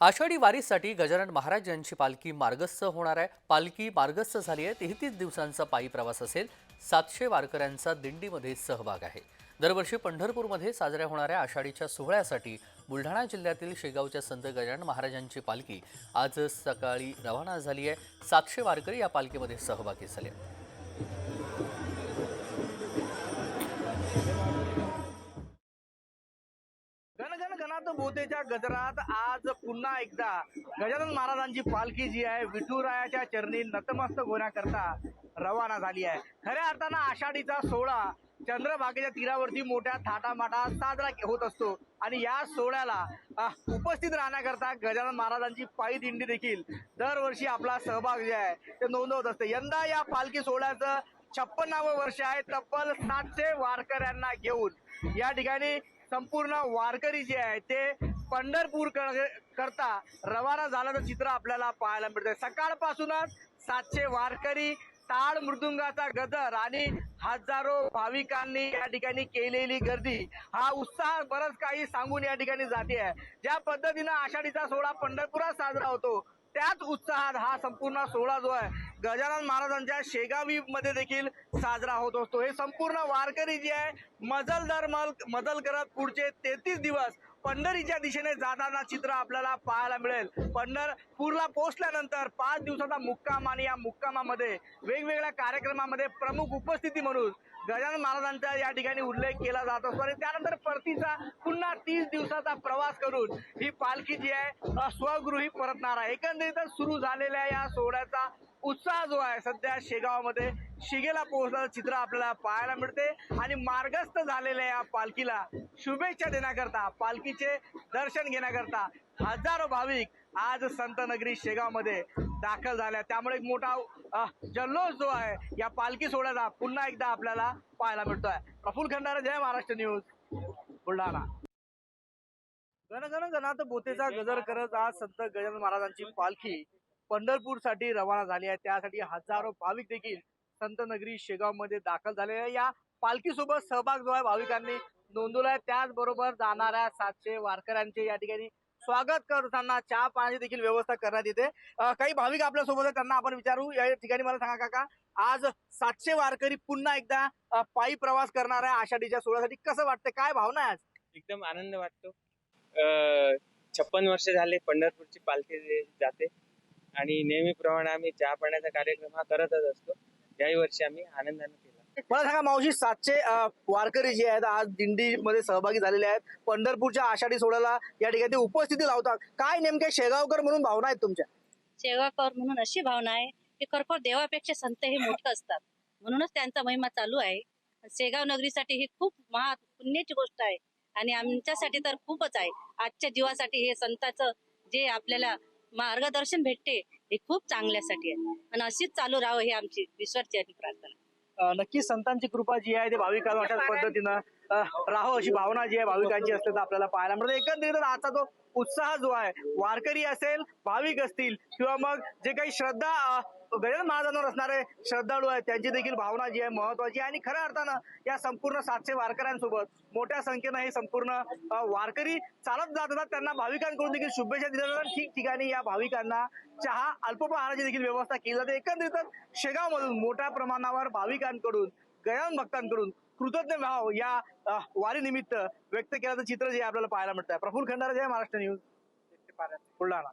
आषाढी वारीसाठी गजानन महाराज यांची पालखी मार्गस्थ होणार आहे. पालखी मार्गस्थ झाली आहे. तेहतीस दिवसांचा पायी प्रवास असेल. सातशे वारकऱ्यांचा दिंडीमध्ये सहभाग आहे. दरवर्षी पंढरपूरमध्ये साजऱ्या होणाऱ्या आषाढीच्या सोहळ्यासाठी बुलढाणा जिल्ह्यातील शेगावच्या संत गजानन महाराजांची पालखी आज सकाळी रवाना झाली आहे. सातशे वारकरी या पालखीमध्ये सहभागी झाले आहेत. गजरात आज पुन्हा एकदा गजानन महाराजांची पालखी जी आहे विठुरायाच्या चरणी नतमस्तक होण्याकरता रवाना झाली आहे खऱ्या अर्थानं आषाढीचा सोहळा चंद्रभागेच्या तीरावरती मोठ्या थाटामाटात साजरा होत असतो आणि या सोहळ्याला उपस्थित राहण्याकरता गजानन महाराजांची पायी दिंडी देखील दरवर्षी आपला सहभाग जे आहे ते नोंदवत असते यंदा या पालखी सोहळ्याचं छप्पन्नावं वर्ष आहे तब्बल सातशे वारकऱ्यांना घेऊन या ठिकाणी संपूर्ण वारकरी जे आहे ते पंढरपूर करता रवाना झाल्याचं चित्र आपल्याला पाहायला मिळतंय. सकाळपासूनच सातशे वारकरी टाळ मृदुंगाचा गजर आणि हजारो भाविकांनी या ठिकाणी केलेली गर्दी. हा उत्साह बरंच काही सांगून या ठिकाणी जाते आहे ज्या पद्धतीनं आषाढीचा सोहळा पंढरपुरात साजरा होतो त्याच उत्साहात हा संपूर्ण सोहळा जो आहे गजानन महाराजांच्या शेगावी मध्ये देखील साजरा होत असतो. हे संपूर्ण वारकरी जे आहे मजल दर मल मजल करत पुढचे तेहतीस दिवस पंढरीच्या दिशेने जाताना चित्र आपल्याला पाहायला मिळेल. पंढरपूरला पोहोचल्यानंतर पाच दिवसाचा मुक्काम आणि या मुक्कामामध्ये वेगवेगळ्या कार्यक्रमामध्ये प्रमुख उपस्थिती म्हणून गजानन महाराजांचा या ठिकाणी उल्लेख केला जात असतो आणि त्यानंतर परतीचा पुन्हा तीस दिवसाचा प्रवास करून ही पालखी जी आहे स्वगृही परतणार आहे. एकंदरीतच सुरू झालेल्या या सोहळ्याचा उत्साह जो आहे सध्या शेगावमध्ये शिगेला पोहोचल्याचं चित्र आपल्याला पाहायला मिळते. आणि मार्गस्थ झालेल्या या पालखीला शुभेच्छा देण्याकरता पालखीचे दर्शन घेण्याकरता हजारो भाविक आज संत नगरी शेगावमध्ये दाखल झाल्या त्यामुळे एक मोठा जल्लोष जो आहे या पालखी सोहळ्याचा पुन्हा एकदा आपल्याला पाहायला मिळतोय. प्रफुल्ल खंडारा जय महाराष्ट्र न्यूज. बुलढाणा. गण गण गणात बोतेचा गजर करत आज संत गजानन महाराजांची पालखी पंढरपूरसाठी रवाना झाली आहे त्यासाठी हजारो भाविक देखील संतनगरी शेगावमध्ये शेगावमध्ये दाखल झाले आहे. या पालखी सोबत सहभाग जो आहे भाविकांनी नोंदवलाय त्याचबरोबर जाणाऱ्या सातशे वारकऱ्यांचे या ठिकाणी स्वागत करताना चहा पाण्याची देखील व्यवस्था करण्यात येते. काही भाविक आपल्यासोबत आहेत त्यांना आपण विचारू. या ठिकाणी मला सांगा काका आज सातशे वारकरी पुन्हा एकदा पायी प्रवास करणार आहे आषाढीच्या सोहळ्यासाठी. कसं वाटतं काय भावना आहे आज? एकदम आनंद वाटतो. अं, छप्पन वर्ष झाले पंढरपूरची पालखी जाते. आणि नेहमीप्रमाणे आम्ही चहा पाण्याचा कार्यक्रम हा करतच असतो. याही वर्षी आम्ही आनंदाने केला. मला सांगा मावशी सातशे वारकरी जे आहेत आज दिंडीमध्ये सहभागी झालेले आहेत पंढरपूरच्या आषाढी सोहळ्याला या ठिकाणी उपस्थिती लावतात. काय नेमके शेगावकर म्हणून भावना आहेत तुमच्या? सेवाकर म्हणून अशी भावना आहे की खरोखर देवापेक्षा संत हे मोठे असतात. म्हणूनच त्यांचा महिमा चालू आहे. शेगाव नगरीसाठी ही खूप महा पुण्याची गोष्ट आहे. आणि आमच्यासाठी तर खूपच आहे. आजच्या जीवासाठी हे संताचं जे आपल्याला मार्गदर्शन भेटते हे खूप चांगल्यासाठी आहे. आणि अशीच चालू राहावं ही आमची आणि प्रार्थना. नक्कीच संतांची कृपा जी आहे ते भाविकांना अशाच पद्धतीनं राहो अशी भावना जी आहे भाविकांची असते तर आपल्याला पाहायला मिळते. एकंदरीत आजचा तो उत्साह जो आहे वारकरी असेल भाविक असतील किंवा मग जे काही श्रद्धा गजानन महाराजांवर असणारे श्रद्धाळू आहेत त्यांची देखील भावना जी आहे महत्वाची आहे. आणि खऱ्या अर्थानं या संपूर्ण सातशे वारकऱ्यांसोबत मोठ्या संख्येनं हे संपूर्ण वारकरी चालत जात असतात. त्यांना भाविकांकडून देखील शुभेच्छा दिल्या जातात. ठिकठिकाणी या भाविकांना चहा अल्पपहाराची देखील व्यवस्था केली जाते. एकंदरीतच शेगावमधून मोठ्या प्रमाणावर भाविकांकडून गजानन भक्तांकडून कृतज्ञ भाव या वारीनिमित्त व्यक्त केल्याचं चित्र जे आपल्याला पाहायला मिळतं प्रफुल्ल खंडारा जय महाराष्ट्र न्यूज. बुलढाणा.